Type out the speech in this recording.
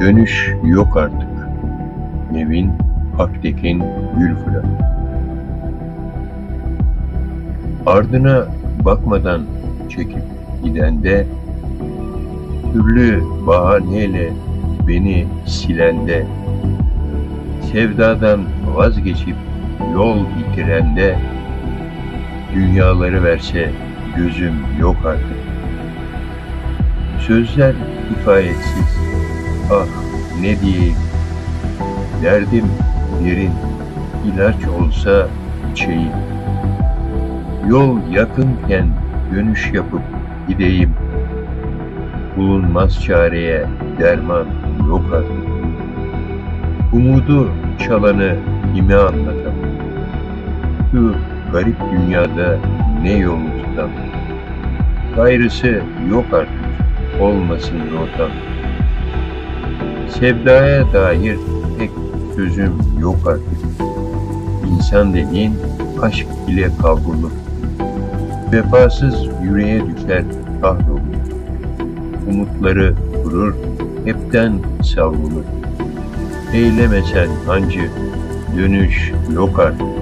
Dönüş yok artık. Nevin Aktekin Gülfırat Ardına bakmadan çekip gidende Türlü bahaneyle beni silende Sevdadan vazgeçip yol bitirende Dünyaları verse gözüm yok artık. Sözler kifayetsiz Ah ne diyeyim? Derdim derin ilaç olsa içeyim. Yol yakınken dönüş yapıp gideyim. Bulunmaz çareye derman yok artık. Umudu çalanı kime anlatam? Şu garip dünyada ne yolu tutam? Gayrısı yok artık olmasın rotam Sevdaya dair tek sözüm yok artık. İnsan dediğin aşk ile kavrulur. Vefasız yüreğe düşer kahrolur Umutları kurur, hepten savrulur. Eylemesen hancı, dönüş yok artık